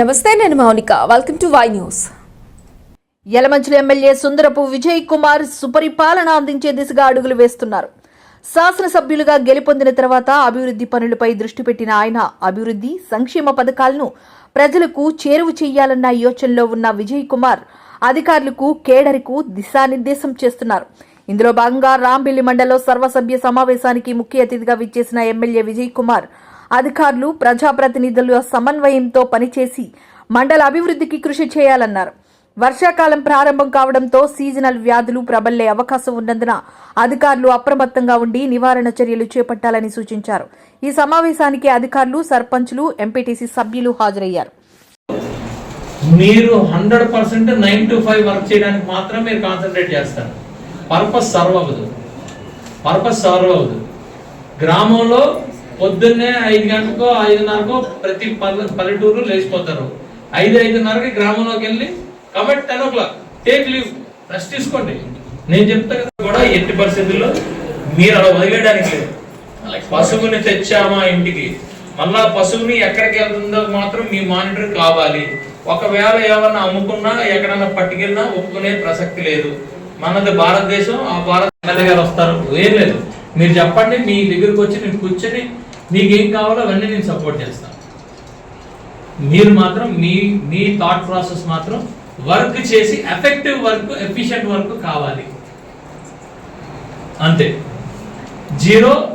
నమస్తే నేను Mounika. Welcome to Y news Yalamanchili MLA Sundarapu Vijay Kumar సుపరిపాలన అందించే దిశగా అడుగులు వేస్తున్నారు. శాసనసభ్యులుగా గెలుపొందిన తర్వాత అభివృద్ధి పనులపై దృష్టి పెట్టిన ఆయన అభివృద్ధి సంక్షేమ పథకాలను ప్రజలకు చేరువ చేయాలన్న యోచనలో ఉన్న విజయ్ కుమార్ అధికారులకు కేడర్కు దిశానిర్దేశం చేస్తున్నారు. ఇందులో భాగంగా రాంబిల్లి మండలంలో సర్వసభ్య సమావేశానికి ముఖ్య అతిథిగా విచ్చేసిన ఎమ్మెల్యే విజయ్ కుమార్ అధికారులు ప్రజాప్రతినిధుల సమన్వయంతో పనిచేసి మండల అభివృద్ధికి కృషి చేయాలన్నారు. వర్షాకాలం ప్రారంభం కావడంతో సీజనల్ వ్యాధులు ప్రబల్లే అవకాశం ఉన్నందున అధికారులు అప్రమత్తంగా ఉండి నివారణ చర్యలు చేపట్టాలని సూచించారు. ఈ సమావేశానికి అధికారులు సర్పంచులు ఎంపీటీసీ సభ్యులు హాజరయ్యారు. మీరు hundred percent nine to five work చేయడానికి మాత్రం మీరు కాన్సన్ట్రేట్ చేస్తారు. పర్పస్ సర్వ్ అవ్వదు. పర్పస్ సర్వ్ అవ్వదు. గ్రామంలో పొద్దున్నే ఐదు గంటలకో ఐదున్నరకో ప్రతి పల్లె పల్లెటూరు లేచిపోతారు. ఐదు ఐదున్నరకి గ్రామంలోకి వెళ్ళి కాబట్టి ten o'clock. Take leave. Rest తీసుకోండి. నేను చెప్తా కదా కూడా ఎట్టి పరిస్థితుల్లో మీరు అలా వదిలేయడానికి లేదు. పశువుని తెచ్చామా ఇంటికి? మళ్ళా పశువుని ఎక్కడికి వెళ్తుందో మాత్రం మీ మానిటర్ కావాలి. ఒకవేళ ఏమన్నా అమ్ముకున్నా ఎక్కడన్నా పట్టుకెళ్ళినా ఒప్పుకునే ప్రసక్తి లేదు. మనది భారతదేశం ఆ భారత గారు వస్తారు. ఏం లేదు. మీరు చెప్పండి మీ దగ్గరికి వచ్చి నేను కూర్చొని మీకు ఏం కావాలో అవన్నీ నేను సపోర్ట్ చేస్తాను. మీరు మాత్రం మీ మీ థాట్ ప్రాసెస్ మాత్రం వర్క్ చేసి ఎఫెక్టివ్ వర్క్ ఎఫిషియెంట్ వర్క్ కావాలి. అంతే. జీరో